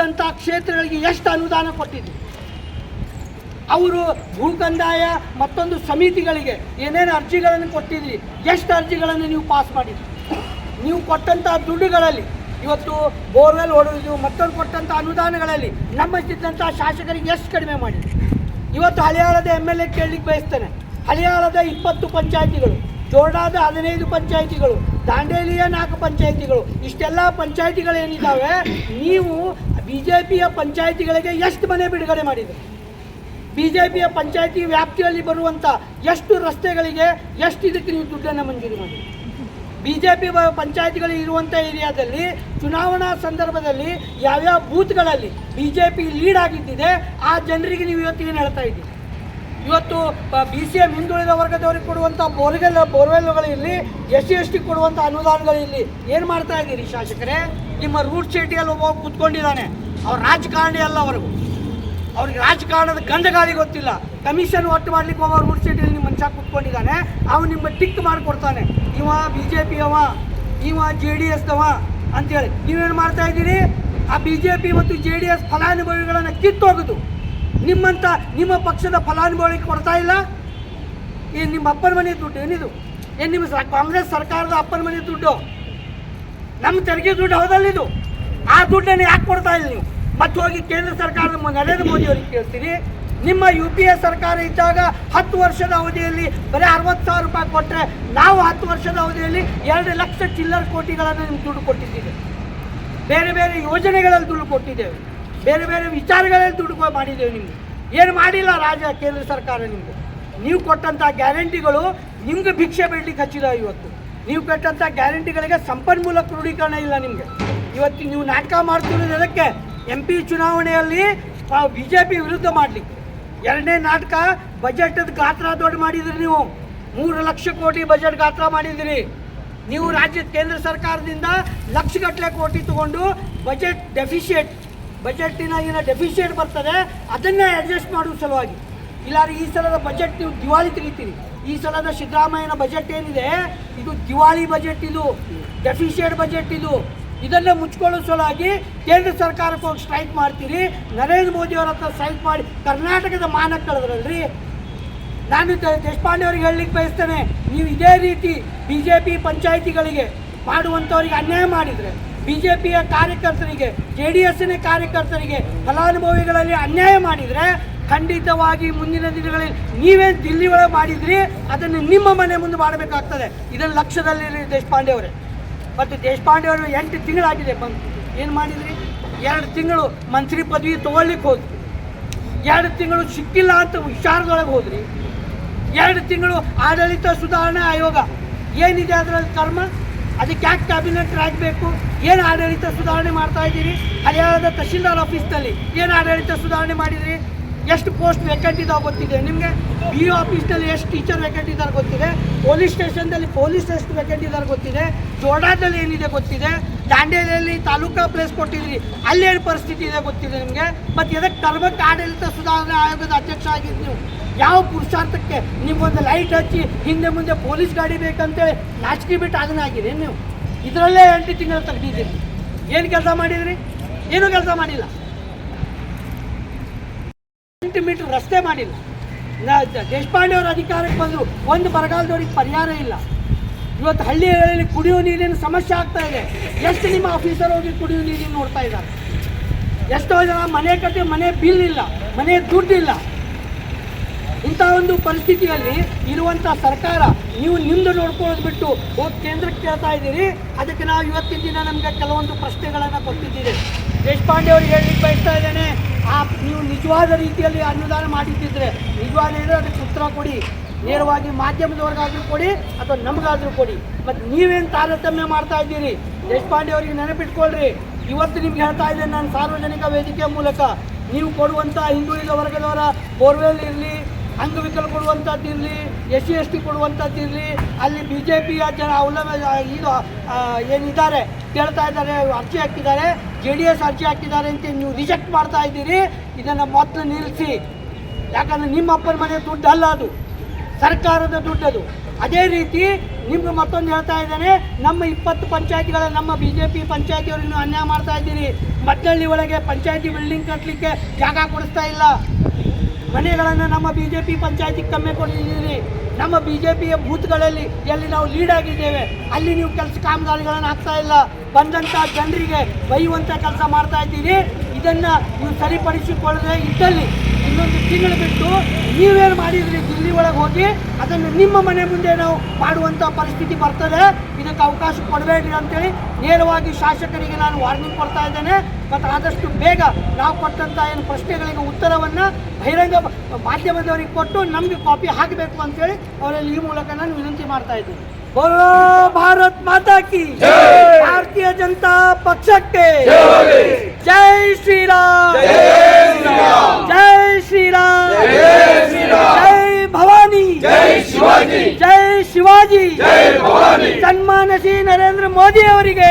ಇದ್ದಂಥ ಕ್ಷೇತ್ರಗಳಿಗೆ ಎಷ್ಟು ಅನುದಾನ ಕೊಟ್ಟಿದ್ವಿ ಅವರು ಭೂ ಕಂದಾಯ ಮತ್ತೊಂದು ಸಮಿತಿಗಳಿಗೆ ಏನೇನು ಅರ್ಜಿಗಳನ್ನು ಕೊಟ್ಟಿದ್ರಿ? ಎಷ್ಟು ಅರ್ಜಿಗಳನ್ನು ನೀವು ಪಾಸ್ ಮಾಡಿದ್ರಿ? ನೀವು ಕೊಟ್ಟಂಥ ದುಡ್ಡುಗಳಲ್ಲಿ, ಇವತ್ತು ಬೋರ್ವೆಲ್ ಹೊಡೆದು ಮತ್ತೊಂದು ಕೊಟ್ಟಂಥ ಅನುದಾನಗಳಲ್ಲಿ ನಮ್ಮಷ್ಟಿದ್ದಂಥ ಶಾಸಕರಿಗೆ ಎಷ್ಟು ಕಡಿಮೆ ಮಾಡಿದ್ರಿ? ಇವತ್ತು ಹಳಿಯಾಳದ ಎಂ ಎಲ್ ಎ ಕೇಳಲಿಕ್ಕೆ ಬಯಸ್ತೇನೆ. ಹಳಿಯಾಳದ ಇಪ್ಪತ್ತು ಪಂಚಾಯಿತಿಗಳು, ಜೋರ್ಡಾದ ಹದಿನೈದು ಪಂಚಾಯಿತಿಗಳು, ದಾಂಡೇಲಿಯ ನಾಲ್ಕು ಪಂಚಾಯಿತಿಗಳು, ಇಷ್ಟೆಲ್ಲ ಪಂಚಾಯಿತಿಗಳು ಏನಿದ್ದಾವೆ ನೀವು ಬಿ ಜೆ ಪಿಯ ಪಂಚಾಯಿತಿಗಳಿಗೆ ಎಷ್ಟು ಮನೆ ಬಿಡುಗಡೆ ಮಾಡಿದೆ? ಬಿ ಜೆ ಪಿಯ ಪಂಚಾಯಿತಿ ವ್ಯಾಪ್ತಿಯಲ್ಲಿ ಬರುವಂಥ ಎಷ್ಟು ರಸ್ತೆಗಳಿಗೆ ಎಷ್ಟು ಇದಕ್ಕೆ ನೀವು ದುಡ್ಡನ್ನು ಮಂಜೂರು ಮಾಡಿ ಬಿ ಜೆ ಪಿ ಪಂಚಾಯಿತಿಗಳು ಇರುವಂಥ ಏರಿಯಾದಲ್ಲಿ ಚುನಾವಣಾ ಸಂದರ್ಭದಲ್ಲಿ ಯಾವ್ಯಾವ ಬೂತ್ಗಳಲ್ಲಿ ಬಿ ಜೆ ಪಿ ಲೀಡ್ ಆಗಿದ್ದಿದೆ, ಆ ಜನರಿಗೆ ನೀವು ಇವತ್ತಿಗೆ ಹೇಳ್ತಾ ಇದ್ದೀರಿ? ಇವತ್ತು ಬಿ ಸಿ ಎಂ ಹಿಂದುಳಿದ ವರ್ಗದವರಿಗೆ ಕೊಡುವಂಥ ಬೋರ್ವೆಲ್ ಬೋರ್ವೆಲ್ಗಳಿರಲಿ ಎಸ್ ಸಿ ಎಸ್ ಟಿ ಕೊಡುವಂಥ ಅನುದಾನಗಳಿರಲಿ ಏನು ಮಾಡ್ತಾ ಇದ್ದೀರಿ ಶಾಸಕರೇ? ನಿಮ್ಮ ರೂಟ್ ಚೀಟಿಯಲ್ಲಿ ಒಬ್ಬ ಕೂತ್ಕೊಂಡಿದ್ದಾನೆ. ಅವ್ರ ರಾಜಕಾರಣಿ ಅಲ್ಲ ಅವರು. ಅವ್ರಿಗೆ ರಾಜಕಾರಣದ ಗಂಧಗಾಳಿ ಗೊತ್ತಿಲ್ಲ. ಕಮಿಷನ್ ಒಟ್ಟು ಮಾಡ್ಲಿಕ್ಕೆ ಒಬ್ಬ ರೂಟ್ ಸಿಟಿಯಲ್ಲಿ ನಿಮ್ಮ ಮನುಷ್ಯ ಕೂತ್ಕೊಂಡಿದ್ದಾನೆ. ಅವನು ನಿಮ್ಮ ಟಿಕ್ ಮಾಡಿಕೊಡ್ತಾನೆ. ಇವ ಬಿ ಜೆ ಪಿ ಅವ ಇವ ಜೆ ಡಿ ಎಸ್ದವ ಅಂತೇಳಿ. ನೀವೇನು ಮಾಡ್ತಾ ಇದ್ದೀರಿ? ಆ ಬಿ ಜೆ ಪಿ ಮತ್ತು ಜೆ ಡಿ ಎಸ್ ಫಲಾನುಭವಿಗಳನ್ನು ಕಿತ್ತೋಗುದು. ನಿಮ್ಮಂಥ ನಿಮ್ಮ ಪಕ್ಷದ ಫಲಾನುಭವಿಗೆ ಕೊಡ್ತಾ ಇಲ್ಲ? ಏನು ನಿಮ್ಮ ಅಪ್ಪನ ಮನೆ ದುಡ್ಡು ಏನಿದು? ಏನು ನಿಮ್ಮ ಕಾಂಗ್ರೆಸ್ ಸರ್ಕಾರದ ಅಪ್ಪನ ಮನೆ ದುಡ್ಡು? ನಮ್ಮ ತೆರಿಗೆ ದುಡ್ಡು ಹೌದಲ್ಲಿದು. ಆ ದುಡ್ಡನ್ನು ಯಾಕೆ ಕೊಡ್ತಾ ಇಲ್ಲ ನೀವು? ಮತ್ತೆ ಹೋಗಿ ಕೇಂದ್ರ ಸರ್ಕಾರದ ನರೇಂದ್ರ ಮೋದಿ ಅವರಿಗೆ ಕೇಳ್ತೀರಿ ನಿಮ್ಮ ಯು ಪಿ ಎ ಸರ್ಕಾರ ಇದ್ದಾಗ ಹತ್ತು ವರ್ಷದ ಅವಧಿಯಲ್ಲಿ ಬರೀ ಅರವತ್ತು ಸಾವಿರ ರೂಪಾಯಿ ಕೊಟ್ಟರೆ ನಾವು ಹತ್ತು ವರ್ಷದ ಅವಧಿಯಲ್ಲಿ ಎರಡು ಲಕ್ಷ ಚಿಲ್ಲರ್ ಕೋಟಿಗಳನ್ನು ನಿಮ್ಗೆ ದುಡ್ಡು ಕೊಟ್ಟಿದ್ದೀವಿ. ಬೇರೆ ಬೇರೆ ಯೋಜನೆಗಳಲ್ಲಿ ದುಡ್ಡು ಕೊಟ್ಟಿದ್ದೇವೆ. ಬೇರೆ ಬೇರೆ ವಿಚಾರಗಳಲ್ಲಿ ದುಡ್ಡು ಕೊ- ಮಾಡಿದ್ದೇವೆ ನಿಮ್ಗೆ. ಏನು ಮಾಡಿಲ್ಲ ರಾಜ್ಯ, ಕೇಂದ್ರ ಸರ್ಕಾರ ನಿಮಗೆ. ನೀವು ಕೊಟ್ಟಂಥ ಗ್ಯಾರಂಟಿಗಳು ನಿಮ್ಗೆ ಭಿಕ್ಷೆ ಬೇಡಲಿಕ್ಕೆ ಹಚ್ಚಿದ ಇವತ್ತು. ನೀವು ಕೊಟ್ಟಂಥ ಗ್ಯಾರಂಟಿಗಳಿಗೆ ಸಂಪನ್ಮೂಲ ಕ್ರೋಢೀಕರಣ ಇಲ್ಲ ನಿಮಗೆ. ಇವತ್ತು ನೀವು ನಾಟಕ ಮಾಡ್ತಿರೋದು ಅದಕ್ಕೆ ಎಂ ಪಿ ಚುನಾವಣೆಯಲ್ಲಿ ಬಿ ಜೆ ಪಿ ವಿರುದ್ಧ ಮಾಡಲಿಕ್ಕೆ. ಎರಡನೇ ನಾಟಕ ಬಜೆಟದ ಗಾತ್ರ ದೊಡ್ಡ ಮಾಡಿದ್ರಿ ನೀವು. ಮೂರು ಲಕ್ಷ ಕೋಟಿ ಬಜೆಟ್ ಗಾತ್ರ ಮಾಡಿದಿರಿ. ನೀವು ರಾಜ್ಯ ಕೇಂದ್ರ ಸರ್ಕಾರದಿಂದ ಲಕ್ಷಗಟ್ಟಲೆ ಕೋಟಿ ತಗೊಂಡು ಬಜೆಟ್ ಡೆಫಿಷಿಯೇಟ್ ಬಜೆಟ್ಟಿನ ಏನ ಡೆಫಿಷಿಯೇಟ್ ಬರ್ತದೆ, ಅದನ್ನ ಅಡ್ಜಸ್ಟ್ ಮಾಡುವ ಸಲುವಾಗಿ. ಇಲ್ಲಾಂದ್ರೆ ಈ ಸಲದ ಬಜೆಟ್ ನೀವು ದಿವಾಳಿ ತೆಗಿತೀರಿ. ಈ ಸಲದ ಸಿದ್ದರಾಮಯ್ಯನ ಬಜೆಟ್ ಏನಿದೆ, ಇದು ದಿವಾಳಿ ಬಜೆಟ್ ಇದು ಡೆಫಿಷಿಯೇಟ್ ಬಜೆಟ್ ಇದು. ಇದನ್ನ ಮುಚ್ಕೊಳ್ಳೋ ಸಲುವಾಗಿ ಕೇಂದ್ರ ಸರ್ಕಾರಕ್ಕೆ ಹೋಗಿ ಸ್ಟ್ರೈಕ್ ಮಾಡ್ತೀರಿ. ನರೇಂದ್ರ ಮೋದಿ ಅವರ ಹತ್ರ ಸ್ಟ್ರೈಕ್ ಮಾಡಿ ಕರ್ನಾಟಕದ ಮಾನ ಕಳೆದ್ರಲ್ರಿ? ನಾನು ದೇಶಪಾಂಡೆ ಅವರಿಗೆ ಹೇಳಲಿಕ್ಕೆ ಬಯಸ್ತೇನೆ, ನೀವು ಇದೇ ರೀತಿ ಬಿ ಜೆ ಪಿ ಪಂಚಾಯಿತಿಗಳಿಗೆ ಮಾಡುವಂಥವ್ರಿಗೆ ಅನ್ಯಾಯ ಮಾಡಿದರೆ ಬಿ ಜೆ ಪಿಯ ಕಾರ್ಯಕರ್ತರಿಗೆ ಜೆ ಡಿ ಎಸ್ಸಿನ ಕಾರ್ಯಕರ್ತರಿಗೆ ಫಲಾನುಭವಿಗಳಲ್ಲಿ ಅನ್ಯಾಯ ಮಾಡಿದರೆ ಖಂಡಿತವಾಗಿ ಮುಂದಿನ ದಿನಗಳಲ್ಲಿ ನೀವೇ ದಿಲ್ಲಿ ಒಳಗೆ ಮಾಡಿದ್ರಿ, ಅದನ್ನು ನಿಮ್ಮ ಮನೆ ಮುಂದೆ ಮಾಡಬೇಕಾಗ್ತದೆ. ಇದನ್ನು ಲಕ್ಷ್ಯದಲ್ಲಿ ದೇಶಪಾಂಡೆ ಅವರೇ. ಮತ್ತು ದೇಶಪಾಂಡೆ ಅವರು ಎಂಟು ತಿಂಗಳಾಗಿದೆ ಬಂದು ಏನು ಮಾಡಿದ್ರಿ? ಎರಡು ತಿಂಗಳು ಮಂತ್ರಿ ಪದವಿ ತೊಗೊಳ್ಲಿಕ್ಕೆ ಹೋದ್ರಿ. ಎರಡು ತಿಂಗಳು ಸಿಕ್ಕಿಲ್ಲ ಅಂತ ವಿಚಾರದೊಳಗೆ ಹೋದ್ರಿ. ಎರಡು ತಿಂಗಳು ಆಡಳಿತ ಸುಧಾರಣಾ ಆಯೋಗ. ಏನಿದೆ ಅದರಲ್ಲಿ ಕರ್ಮ? ಅದಕ್ಕೆ ಯಾಕೆ ಕ್ಯಾಬಿನೆಟ್ ಆಗಬೇಕು ಏನು ಆಡಳಿತ ಸುಧಾರಣೆ ಮಾಡ್ತಾ ಇದ್ದೀರಿ? ಹರಿಯಾಣದ ತಹಶೀಲ್ದಾರ್ ಆಫೀಸ್ನಲ್ಲಿ ಏನು ಆಡಳಿತ ಸುಧಾರಣೆ ಮಾಡಿದ್ರಿ? ಎಷ್ಟು ಪೋಸ್ಟ್ ವೇಕೆಂಟ್ ಇದಾವೆ ಗೊತ್ತಿದೆ ನಿಮಗೆ? ಬಿ ಒ ಆಫೀಸ್ನಲ್ಲಿ ಎಷ್ಟು ಟೀಚರ್ ವೇಕೆಂಟ್ ಇದ್ದಾರೆ ಗೊತ್ತಿದೆ? ಪೊಲೀಸ್ ಸ್ಟೇಷನ್ದಲ್ಲಿ ಪೊಲೀಸ್ ಎಷ್ಟು ವೇಕೆಂಟ್ ಇದ್ದಾರೆ ಗೊತ್ತಿದೆ? ಜೋಡಾದಲ್ಲಿ ಏನಿದೆ ಗೊತ್ತಿದೆ? ದಾಂಡೇಲಿಯಲ್ಲಿ ತಾಲೂಕಾ ಪ್ಲೇಸ್ ಕೊಟ್ಟಿದ್ರಿ ಅಲ್ಲೇನು ಪರಿಸ್ಥಿತಿ ಇದೆ ಗೊತ್ತಿದೆ ನಿಮಗೆ? ಮತ್ತು ಎದಕ್ಕೆ ಕರ್ಮಕ್ಕೆ ಆಡಳಿತ ಸುಧಾರಣೆ ಆಯೋಗದ ಅಧ್ಯಕ್ಷ ಆಗಿದ್ದು ನೀವು? ಯಾವ ಪುರುಷಾರ್ಥಕ್ಕೆ ನಿಮ್ಗೊಂದು ಲೈಟ್ ಹಚ್ಚಿ ಹಿಂದೆ ಮುಂದೆ ಪೊಲೀಸ್ ಗಾಡಿ ಬೇಕಂತೇಳಿ ನಾಚಿಕೆ ಬಿಟ್ಟು ಅದನ್ನ ಆಗಿದೆ ನೀವು? ಇದರಲ್ಲೇ ಎಂಟು ತಿಂಗಳು ತೆಗ್ದಿದ್ದೀರಿ ಏನು ಕೆಲಸ ಮಾಡಿದ್ರಿ? ಏನೂ ಕೆಲಸ ಮಾಡಿಲ್ಲ. ಎಂಟು ಮೀಟರ್ ರಸ್ತೆ ಮಾಡಿಲ್ಲ. ದೇಶಪಾಂಡೆ ಅವರು ಅಧಿಕಾರಕ್ಕೆ ಬಂದರು. ಒಂದು ಬರಗಾಲದವ್ರಿಗೆ ಪರಿಹಾರ ಇಲ್ಲ. ಇವತ್ತು ಹಳ್ಳಿಗಳಲ್ಲಿ ಕುಡಿಯುವ ನೀರಿನ ಸಮಸ್ಯೆ ಆಗ್ತಾ ಇದೆ. ಎಷ್ಟು ನಿಮ್ಮ ಆಫೀಸರ್ ಹೋಗಿ ಕುಡಿಯುವ ನೀರಿನ ನೋಡ್ತಾ ಇದ್ದಾರೆ? ಎಷ್ಟೋ ಜನ ಮನೆ ಕಟ್ಟಿ ಮನೆ ಬಿಲ್ ಇಲ್ಲ, ಮನೆ ದುಡ್ಡಿಲ್ಲ. ಇಂಥ ಒಂದು ಪರಿಸ್ಥಿತಿಯಲ್ಲಿ ಇರುವಂಥ ಸರ್ಕಾರ, ನೀವು ನಿಮ್ದು ನೋಡ್ಕೊಳ್ಳೋದು ಬಿಟ್ಟು ಹೋಗಿ ಕೇಂದ್ರಕ್ಕೆ ಕೇಳ್ತಾ ಇದ್ದೀರಿ. ಅದಕ್ಕೆ ನಾವು ಇವತ್ತಿನ ದಿನ ನಮಗೆ ಕೆಲವೊಂದು ಪ್ರಶ್ನೆಗಳನ್ನು ಕೊಟ್ಟಿದ್ದೀರಿ. ದೇಶಪಾಂಡೆ ಅವ್ರಿಗೆ ಹೇಳಲಿಕ್ಕೆ ಬಯಸ್ತಾ ಇದ್ದೇನೆ, ಆ ನೀವು ನಿಜವಾದ ರೀತಿಯಲ್ಲಿ ಅನುದಾನ ಮಾಡಿದ್ದಿದ್ರೆ, ನಿಜವಾದ ಇದ್ರೆ ಅದಕ್ಕೆ ಉತ್ತರ ಕೊಡಿ. ನೇರವಾಗಿ ಮಾಧ್ಯಮದವ್ರಿಗಾದ್ರೂ ಕೊಡಿ ಅಥವಾ ನಮಗಾದರೂ ಕೊಡಿ. ಮತ್ತು ನೀವೇನು ತಾರತಮ್ಯ ಮಾಡ್ತಾ ಇದ್ದೀರಿ? ದೇಶಪಾಂಡೆ ಅವರಿಗೆ ನೆನಪಿಟ್ಕೊಳ್ರಿ. ಇವತ್ತು ನಿಮ್ಗೆ ಹೇಳ್ತಾ ಇದ್ದೇನೆ, ನಾನು ಸಾರ್ವಜನಿಕ ವೇದಿಕೆ ಮೂಲಕ. ನೀವು ಕೊಡುವಂಥ ಹಿಂದುಳಿದ ವರ್ಗದವರ ಬೋರ್ವೆಲ್ ಇರಲಿ ಅಂಗವಿಕಲ ಕೊಡುವಂಥದ್ದು ಇರಲಿ ಎಸ್ ಸಿ ಎಸ್ ಟಿ ಕೊಡುವಂಥದ್ದು ಇರಲಿ, ಅಲ್ಲಿ ಬಿ ಜೆ ಪಿಯ ಜನ ಅವಲಂಬ ಇದು ಏನಿದ್ದಾರೆ, ಕೇಳ್ತಾ ಇದ್ದಾರೆ, ಅರ್ಜಿ ಹಾಕಿದ್ದಾರೆ, ಜೆ ಡಿ ಎಸ್ ಅರ್ಜಿ ಹಾಕಿದ್ದಾರೆ ಅಂತ ನೀವು ರಿಜೆಕ್ಟ್ ಮಾಡ್ತಾ ಇದ್ದೀರಿ, ಇದನ್ನು ಮೊದಲು ನಿಲ್ಲಿಸಿ. ಯಾಕಂದರೆ ನಿಮ್ಮ ಅಪ್ಪನ ಮನೆ ದುಡ್ಡು ಅಲ್ಲ ಅದು. ಸರ್ಕಾರದ ದುಡ್ಡು ಅದು. ಅದೇ ರೀತಿ ನಿಮ್ಗೆ ಮತ್ತೊಂದು ಹೇಳ್ತಾ ಇದ್ದಾನೆ, ನಮ್ಮ ಇಪ್ಪತ್ತು ಪಂಚಾಯತಿಗಳ, ನಮ್ಮ ಬಿ ಜೆ ಪಿ ಪಂಚಾಯತಿಯವರು ಇನ್ನೂ ಅನ್ಯಾಯ ಮಾಡ್ತಾ ಇದ್ದೀರಿ. ಮದ್ದಳ್ಳಿ ಒಳಗೆ ಪಂಚಾಯತಿ ಬಿಲ್ಡಿಂಗ್ ಕಟ್ಟಲಿಕ್ಕೆ ಜಾಗ ಕೊಡಿಸ್ತಾ ಇಲ್ಲ. ಮನೆಗಳನ್ನು ನಮ್ಮ ಬಿ ಜೆ ಪಿ ಪಂಚಾಯತಿಗೆ ಕಮ್ಮಿ ಕೊಟ್ಟಿದ್ದೀರಿ. ನಮ್ಮ ಬಿ ಜೆ ಪಿಯ ಬೂತ್ಗಳಲ್ಲಿ ಎಲ್ಲಿ ನಾವು ಲೀಡ್ ಆಗಿದ್ದೇವೆ, ಅಲ್ಲಿ ನೀವು ಕೆಲಸ ಕಾಮಗಾರಿಗಳನ್ನು ಆಗ್ತಾ ಇಲ್ಲ. ಬಂದಂಥ ಜನರಿಗೆ ಬೈಯುವಂಥ ಕೆಲಸ ಮಾಡ್ತಾ ಇದ್ದೀರಿ. ಇದನ್ನು ನೀವು ಸರಿಪಡಿಸಿಕೊಳ್ಳದೆ ಇದ್ದಲ್ಲಿ ಇನ್ನೊಂದು ತಿಂಗಳು ಬಿಟ್ಟು ನೀವೇನು ಮಾಡಿದ್ರಿ ದಿಲ್ಲಿ ಒಳಗೆ ಹೋಗಿ ಅದನ್ನು ನಿಮ್ಮ ಮನೆ ಮುಂದೆ ನಾವು ಮಾಡುವಂಥ ಪರಿಸ್ಥಿತಿ ಬರ್ತದೆ. ಇದಕ್ಕೆ ಅವಕಾಶ ಕೊಡಬೇಡ್ರಿ ಅಂತೇಳಿ ನೇರವಾಗಿ ಶಾಸಕರಿಗೆ ನಾನು ವಾರ್ನಿಂಗ್ ಕೊಡ್ತಾ ಇದ್ದೇನೆ. ಮತ್ತು ಆದಷ್ಟು ಬೇಗ ನಾವು ಕೊಟ್ಟಂಥ ಏನು ಪ್ರಶ್ನೆಗಳಿಗೆ ಉತ್ತರವನ್ನು ಬಹಿರಂಗ ಮಾಧ್ಯಮದವರಿಗೆ ಕೊಟ್ಟು ನಮಗೆ ಕಾಪಿ ಹಾಕಬೇಕು ಅಂತೇಳಿ ಅವರಲ್ಲಿ ಈ ಮೂಲಕ ನಾನು ವಿನಂತಿ ಮಾಡ್ತಾ ಇದ್ದೀನಿ. ಬೋಲೋ ಭಾರತ್ ಮಾತಾ ಕಿ ಭಾರತೀಯ ಜನತಾ ಪಕ್ಷಕ್ಕೆ ಜೈ ಶ್ರೀರಾಮ್! ಜೈ ಶ್ರೀರಾಮ್ ಜೈ ಭವಾನಿ ಜೈ ಶಿವಾಜಿ ಜೈ ಶಿವಾಜಿ. ಜೈ ಭವಾನಿ. ಸನ್ಮಾನ ಶ್ರೀ ನರೇಂದ್ರ ಮೋದಿ ಅವರಿಗೆ.